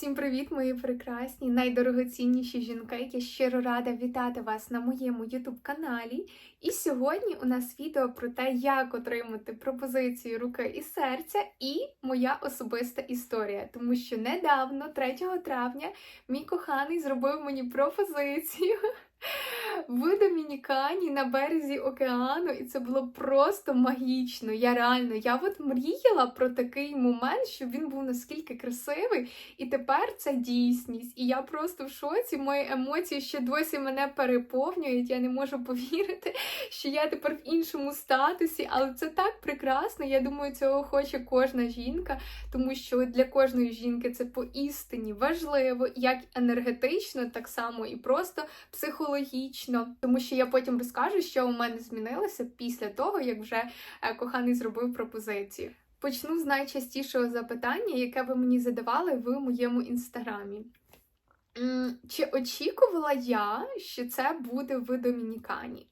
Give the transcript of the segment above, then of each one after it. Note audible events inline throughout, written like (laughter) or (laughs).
Всім привіт, мої прекрасні, найдорогоцінніші жінки. Я щиро рада вітати вас на моєму ютуб-каналі. І сьогодні у нас відео про те, як отримати пропозицію руки і серця, і моя особиста історія. Тому що недавно, 3 травня, мій коханий зробив мені пропозицію. В Домінікані на березі океану, і це було просто магічно. Я реально, я от мріяла про такий момент, щоб він був наскільки красивий, і тепер це дійсність. І я просто в шоці. Мої емоції ще досі мене переповнюють. Я не можу повірити, що я тепер в іншому статусі, але це так прекрасно. Я думаю, цього хоче кожна жінка, тому що для кожної жінки це поістині важливо, як енергетично, так само і просто психологічно. Тому що я потім розкажу, що у мене змінилося після того, як вже е, коханий зробив пропозицію. Почну з найчастішого запитання, яке ви мені задавали в моєму інстаграмі. Чи очікувала я, що це буде в Домінікані?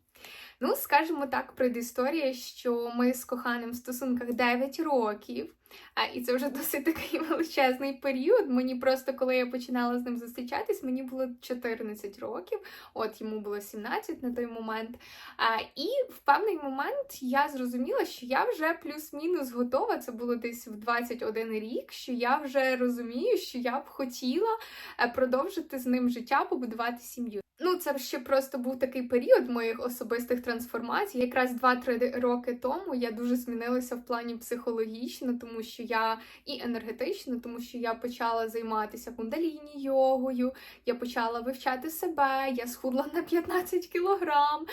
Ну, скажімо так, предісторія, що ми з коханим в стосунках 9 років, а, і це вже досить такий (laughs) величезний період. Мені просто, коли я починала з ним зустрічатись, мені було 14 років, от йому було 17 на той момент. А, і в певний момент я зрозуміла, що я вже плюс-мінус готова. Це було десь в 21 рік, що я вже розумію, що я б хотіла е, продовжити з ним життя, побудувати сім'ю. Ну, це ще просто був такий період моїх особистих трансформацій. Якраз 2-3 роки тому я дуже змінилася в плані психологічно, тому що я і енергетично, тому що я почала займатися кундаліні йогою, я почала вивчати себе, я схудла на 15 кілограм.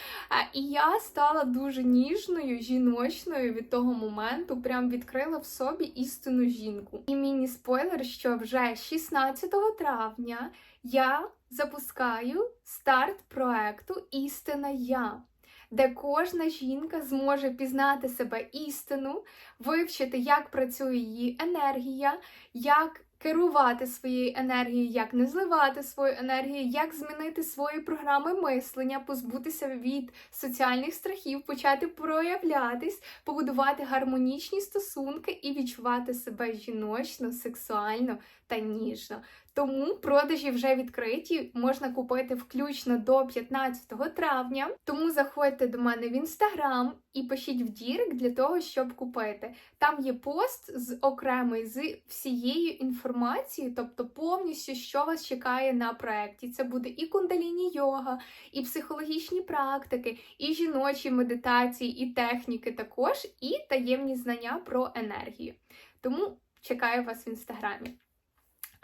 І я стала дуже ніжною, жіночною від того моменту, прям відкрила в собі істинну жінку. І міні-спойлер, що вже 16 травня я запускаю старт проекту Істина Я, де кожна жінка зможе пізнати себе істину, вивчити, як працює її енергія, як керувати своєю енергією, як не зливати свою енергію, як змінити свої програми мислення, позбутися від соціальних страхів, почати проявлятись, побудувати гармонічні стосунки і відчувати себе жіночно, сексуально та ніжно. Тому продажі вже відкриті, можна купити включно до 15 травня. Тому заходьте до мене в інстаграм і пишіть в Дірек для того, щоб купити. Там є пост з окремий з всією інформацією, тобто повністю, що вас чекає на проєкті. Це буде і кундаліні йога, і психологічні практики, і жіночі медитації, і техніки також, і таємні знання про енергію. Тому чекаю вас в інстаграмі.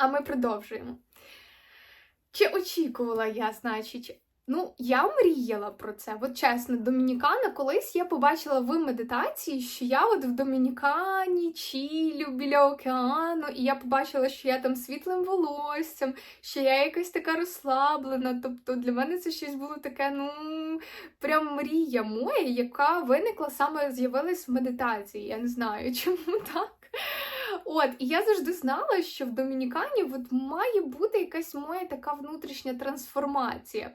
А ми продовжуємо. Чи очікувала я, значить, ну, я мріяла про це. От чесно, Домінікана, колись я побачила в медитації, що я от в Домінікані, Чілю, біля океану, і я побачила, що я там світлим волоссям, що я якась така розслаблена. Тобто для мене це щось було таке, ну, прям мрія моя, яка виникла саме з'явилась в медитації. Я не знаю, (laughs) чому так. От, і я завжди знала, що в Домінікані от має бути якась моя така внутрішня трансформація.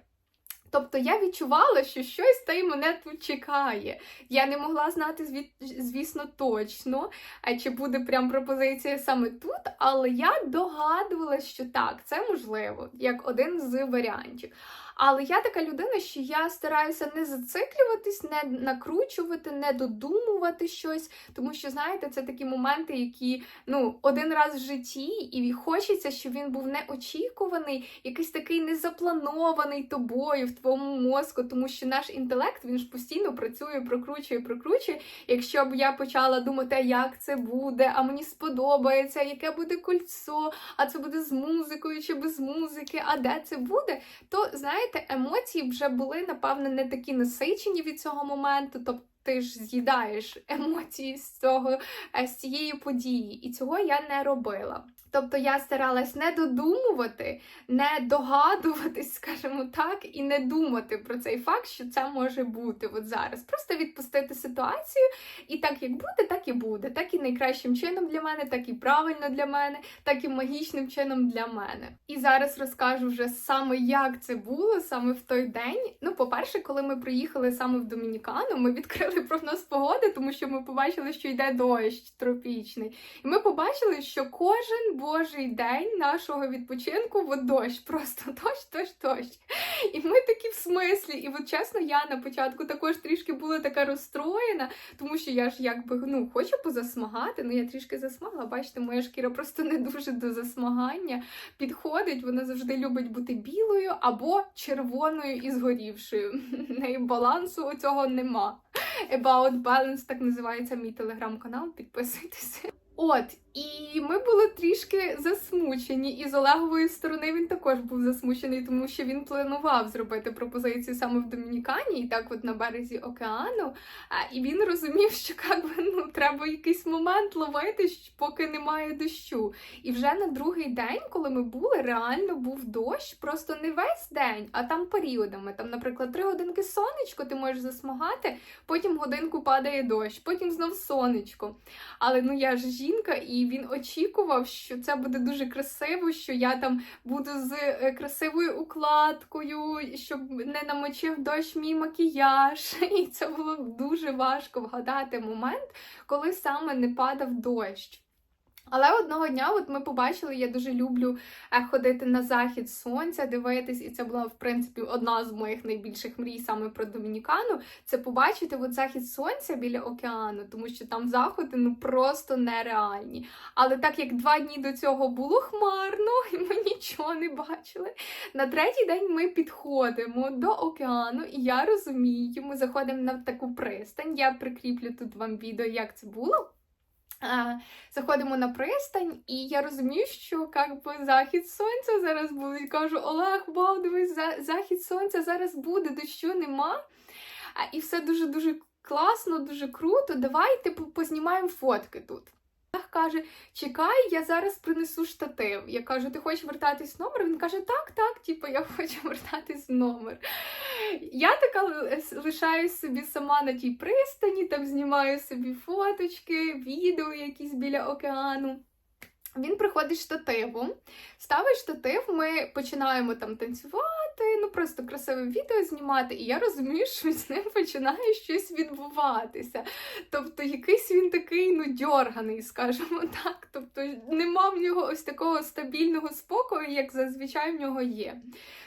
Тобто я відчувала, що щось та й мене тут чекає. Я не могла знати, звісно, точно, чи буде прям пропозиція саме тут, але я догадувалася, що так, це можливо, як один з варіантів. Але я така людина, що я стараюся не зациклюватись, не накручувати, не додумувати щось, тому що, знаєте, це такі моменти, які ну, один раз в житті, і хочеться, щоб він був неочікуваний, якийсь такий незапланований тобою в твоєму мозку, тому що наш інтелект він ж постійно працює, прокручує, прокручує. Якщо б я почала думати, як це буде, а мені сподобається, яке буде кольцо, а це буде з музикою чи без музики, а де це буде, то знаєте знаєте, емоції вже були, напевно, не такі насичені від цього моменту. Тобто ти ж з'їдаєш (laughs) емоції з цього, е, з цієї події, і цього я не робила. Тобто я старалась не додумувати, не догадуватись, (laughs) скажімо так, і не думати про цей факт, що це може бути от зараз. Просто відпустити ситуацію, і так як буде, так і буде. Так і найкращим чином для мене, так і правильно для мене, так і магічним чином для мене. І зараз розкажу вже саме, як це було саме в той день. Ну, по-перше, коли ми приїхали саме в Домінікану, ми відкрили прогноз погоди, тому що ми побачили, що йде дощ тропічний. І ми побачили, що кожен божий день нашого відпочинку в дощ. Просто (laughs) дощ, дощ, дощ. І ми такі в смислі. І от чесно, я на початку також трішки була така розстроєна, тому що я ж якби ну хочу позасмагати. Ну я трішки засмагла. Бачите, моя шкіра просто не дуже до засмагання підходить. Вона завжди любить бути білою або червоною і згорівшою. (laughs) Неї балансу цього нема. About Balance, так називається мій телеграм-канал. Підписуйтеся. От, і ми були трішки засмучені. І з Олегової сторони він також був засмучений, тому що він планував зробити пропозицію саме в Домінікані, і так, от на березі океану. А, і він розумів, що якби, треба якийсь момент ловити, поки немає дощу. І вже на другий день, коли ми були, реально був дощ, просто не весь день, а там періодами. Там, наприклад, три годинки сонечко, ти можеш засмагати, потім годинку падає дощ, потім знов сонечко. Але ну я ж жінка, і він очікував, що це буде дуже красиво, що я там буду з е, красивою укладкою, щоб не намочив дощ мій макіяж. (laughs) І це було дуже важко вгадати момент, коли саме не падав дощ. Але одного дня, от ми побачили, я дуже люблю е, ходити на захід сонця, дивитись, і це була в принципі одна з моїх найбільших мрій саме про Домінікану. Це побачити от захід сонця біля океану, тому що там заходи ну просто нереальні. Але так як два дні до цього було хмарно, (laughs) і ми нічого не бачили. На третій день ми підходимо до океану, і я розумію, ми заходимо на таку пристань. Я прикріплю тут вам відео, як це було. Заходимо на пристань, і я розумію, що як би захід сонця зараз буде. Кажу, Олег, вау, дивись, за- захід сонця зараз буде, дощу нема. І все дуже дуже класно, дуже круто. Давай типу познімаємо фотки тут. Олег каже: Чекай, я зараз принесу штатив. Я кажу, ти хочеш вертатись в номер? Він каже, так, так, типу, я (laughs) хочу вертатись в номер. Я така лишаюсь собі сама на тій пристані, там знімаю собі фоточки, відео якісь біля океану. Він приходить штативом, ставить штатив, ми починаємо там танцювати, ну просто красиве відео знімати, і я розумію, (laughs) що з ним починає щось відбуватися. Тобто якийсь він такий ну дьорганий, скажімо (laughs) так. Тобто нема в нього ось такого стабільного спокою, як зазвичай в нього є.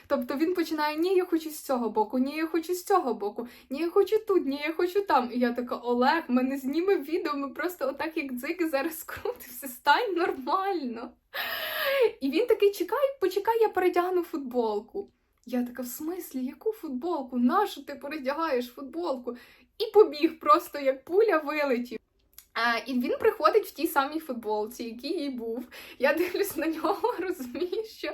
Тобто він починає: ні, я хочу з цього боку, ні, я хочу з цього боку, ні, я хочу тут, ні, я хочу там. І я така, Олег, ми не знімемо відео, ми просто отак, як дзики, зараз крутимося, стань нормально. І він такий, чекай, почекай, я передягну футболку. Я така, в смислі, яку футболку? Нашу ти передягаєш футболку? І побіг просто як пуля вилетів. А, і він приходить в тій самій футболці, який і був. Я дивлюсь на нього, (laughs) розумію, що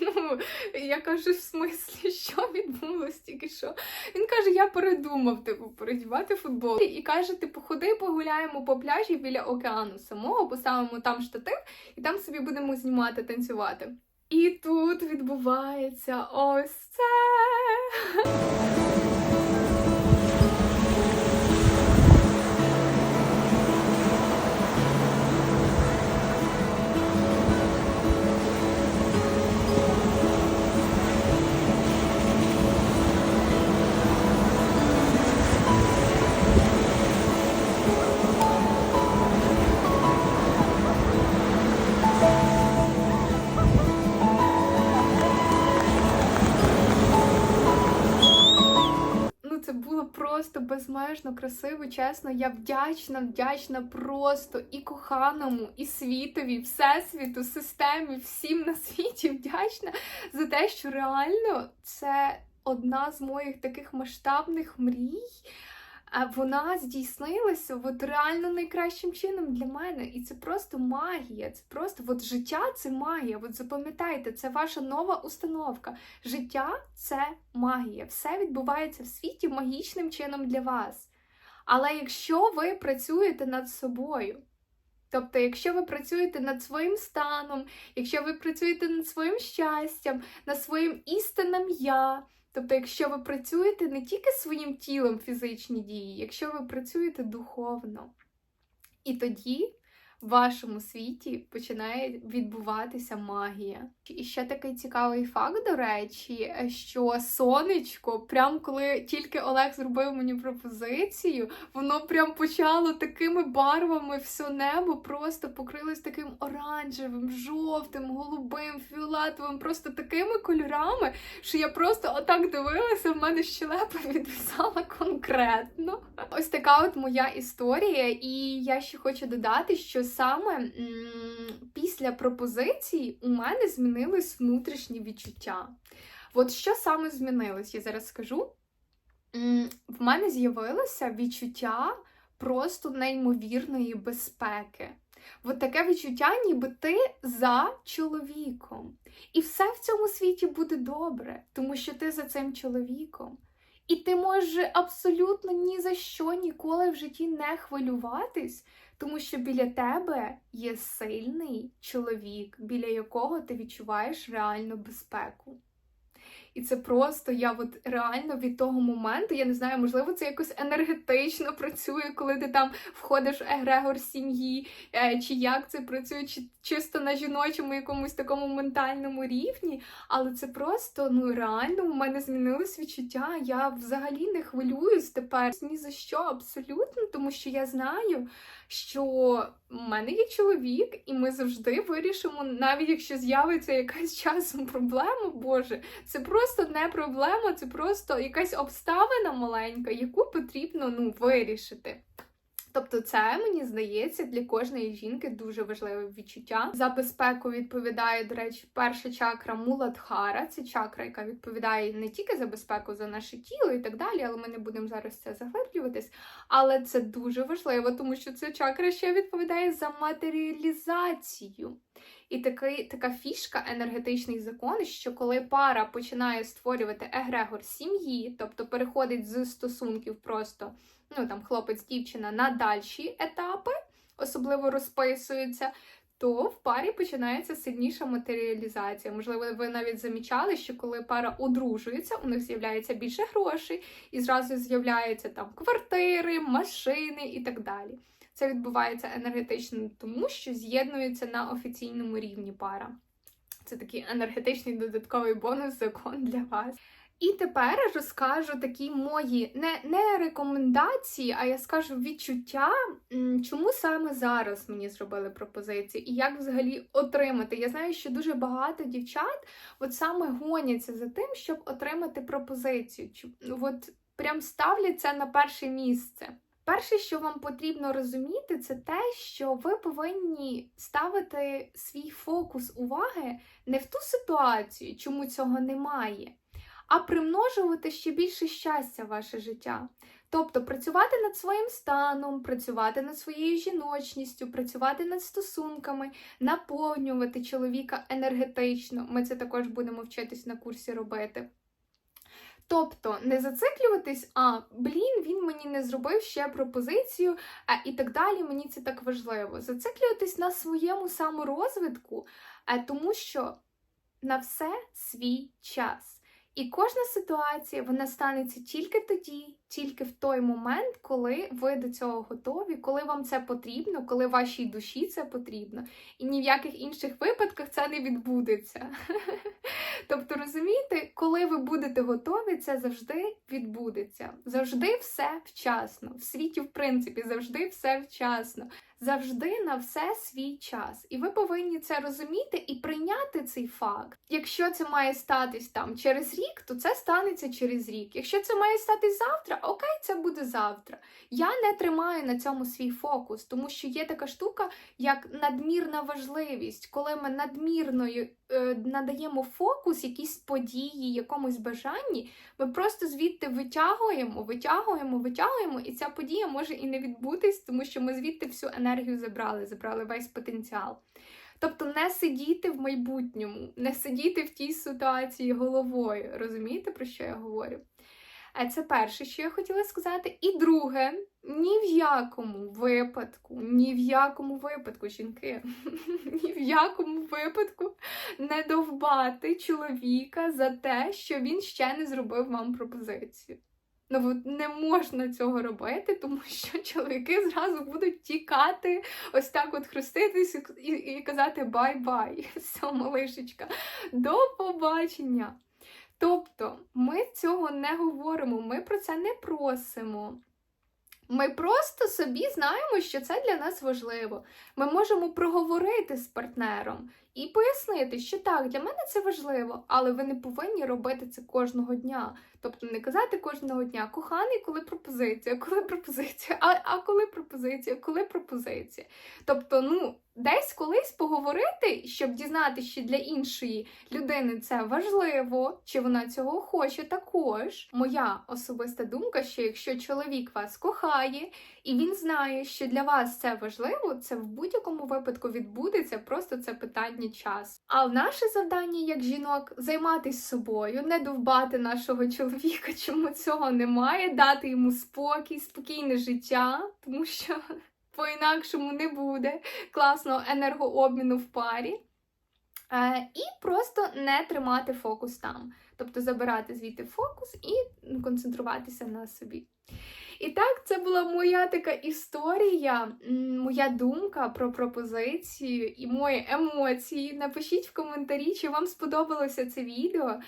ну, я кажу, в смислі, що відбулось тільки що. Він каже: я передумав, типу, передівати футбол. І каже: типу, ходи погуляємо по пляжі біля океану самого, поставимо там штатив, і там собі будемо знімати, танцювати. І тут відбувається ось це. Просто безмежно красиво, чесно. Я вдячна, вдячна просто і коханому, і світові, всесвіту, системі, всім на світі вдячна за те, що реально це одна з моїх таких масштабних мрій. А вона здійснилася от реально найкращим чином для мене. І це просто магія. Це просто от життя це магія. От запам'ятайте, це ваша нова установка. Життя це магія. Все відбувається в світі магічним чином для вас. Але якщо ви працюєте над собою, тобто, якщо ви працюєте над своїм станом, якщо ви працюєте над своїм щастям, над своїм істинним я, тобто, якщо ви працюєте не тільки своїм тілом фізичні дії, якщо ви працюєте духовно, і тоді в вашому світі починає відбуватися магія. І ще такий цікавий факт, до речі, що сонечко, прям коли тільки Олег зробив мені пропозицію, воно прям почало такими барвами все небо просто покрилось таким оранжевим, жовтим, голубим, фіолетовим, просто такими кольорами, що я просто отак дивилася, в мене щелепа (laughs) відвисала конкретно. Ось така от моя історія, і я ще хочу додати, що саме після пропозиції у мене змінились внутрішні відчуття. От що саме змінилось, я зараз скажу. В мене з'явилося відчуття просто неймовірної безпеки. От таке відчуття, ніби ти за чоловіком. І все в цьому світі буде добре, тому що ти за цим чоловіком. І ти можеш абсолютно ні за що ніколи в житті не хвилюватись, тому що біля тебе є сильний чоловік, біля якого ти відчуваєш реальну безпеку. І це просто я от реально від того моменту, я не знаю, можливо, це якось енергетично працює, коли ти там входиш в егрегор сім'ї, е, чи як це працює, чи чисто на жіночому якомусь такому ментальному рівні. Але це просто ну реально у мене змінилось відчуття. Я взагалі не хвилююсь тепер ні за що абсолютно, тому що я знаю, що в мене є чоловік, і ми завжди вирішимо, навіть якщо з'явиться якась (laughs) часом проблема, Боже, це просто не проблема, це просто якась обставина маленька, яку потрібно ну, вирішити. Тобто, це мені здається для кожної жінки дуже важливе відчуття. За безпеку відповідає, до речі, перша чакра Муладхара. Це чакра, яка відповідає не тільки за безпеку за наше тіло і так далі, але ми не будемо зараз це заглиблюватись. Але це дуже важливо, тому що ця чакра ще відповідає за матеріалізацію. І такий, така фішка, енергетичний закон, що коли пара починає створювати егрегор сім'ї, тобто переходить з стосунків просто ну там хлопець, дівчина на дальші етапи, особливо розписуються, то в парі починається сильніша матеріалізація. Можливо, ви навіть замічали, що коли пара одружується, у них з'являється більше грошей, і зразу з'являються там квартири, машини і так далі. Це відбувається енергетично, тому що з'єднується на офіційному рівні пара. Це такий енергетичний додатковий бонус закон для вас. І тепер розкажу такі мої не не рекомендації, а я скажу відчуття, чому саме зараз мені зробили пропозиції і як взагалі отримати. Я знаю, що дуже багато дівчат от саме гоняться за тим, щоб отримати пропозицію. От прям ставлять це на перше місце. Перше, що вам потрібно розуміти, це те, що ви повинні ставити свій фокус уваги не в ту ситуацію, чому цього немає а примножувати ще більше щастя в ваше життя. Тобто працювати над своїм станом, працювати над своєю жіночністю, працювати над стосунками, наповнювати чоловіка енергетично. Ми це також будемо вчитись на курсі робити. Тобто не зациклюватись, а блін, він мені не зробив ще пропозицію, і так далі. Мені це так важливо. Зациклюватись на своєму саморозвитку, тому що на все свій час. І кожна ситуація вона станеться тільки тоді, тільки в той момент, коли ви до цього готові, коли вам це потрібно, коли вашій душі це потрібно. І ні в яких інших випадках це не відбудеться. (laughs) Тобто, розумієте, коли ви будете готові, це завжди відбудеться. Завжди все вчасно. В світі, в принципі, завжди все вчасно завжди на все свій час. І ви повинні це розуміти і прийняти цей факт. Якщо це має статись там через рік, то це станеться через рік. Якщо це має статись завтра, окей, це буде завтра. Я не тримаю на цьому свій фокус, тому що є така штука, як надмірна важливість, коли ми надмірною е, надаємо фокус якійсь події, якомусь бажанні, ми просто звідти витягуємо, витягуємо, витягуємо, і ця подія може і не відбутись, тому що ми звідти всю енергію забрали, забрали весь потенціал. Тобто не сидіти в майбутньому, не сидіти в тій ситуації головою. Розумієте, про що я говорю? Це перше, що я хотіла сказати. І друге, ні в якому випадку, ні в якому випадку, жінки, (laughs) ні в якому випадку не довбати чоловіка за те, що він ще не зробив вам пропозицію. Ну, от не можна цього робити, тому (laughs) що чоловіки зразу будуть тікати, ось так от хреститись і, і казати бай-бай, (laughs) все, малишечка, до побачення. Тобто ми цього не говоримо, ми про це не просимо. Ми просто собі знаємо, що це для нас важливо. Ми можемо проговорити з партнером і пояснити, що так, для мене це важливо, але ви не повинні робити це кожного дня. Тобто не казати кожного дня, коханий, коли пропозиція, коли пропозиція, а, а коли пропозиція, коли пропозиція. Тобто, ну, десь колись поговорити, щоб дізнатися, що для іншої людини це важливо, чи вона цього хоче також. Моя особиста думка, що якщо чоловік вас кохає, і він знає, що для вас це важливо, це в будь-якому випадку відбудеться, просто це питання часу. А наше завдання як жінок займатися собою, не довбати нашого чоловіка, чому цього немає, дати йому спокій, спокійне життя, тому що по-інакшому не буде класного енергообміну в парі. Е, і просто не тримати фокус там. Тобто забирати звідти фокус і концентруватися на собі. І так, це була моя така історія, моя думка про пропозицію і мої емоції. Напишіть в коментарі, чи вам сподобалося це відео,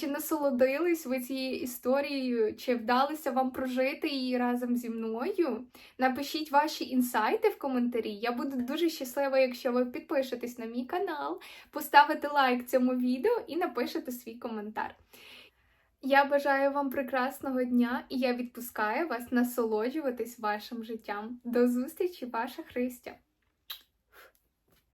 чи насолодились ви цією історією, чи вдалося вам прожити її разом зі мною. Напишіть ваші інсайти в коментарі. Я буду дуже щаслива, якщо ви підпишетесь на мій канал, поставите лайк цьому відео і напишете свій коментар. Я бажаю вам прекрасного дня і я відпускаю вас насолоджуватись вашим життям. До зустрічі, ваша Христя!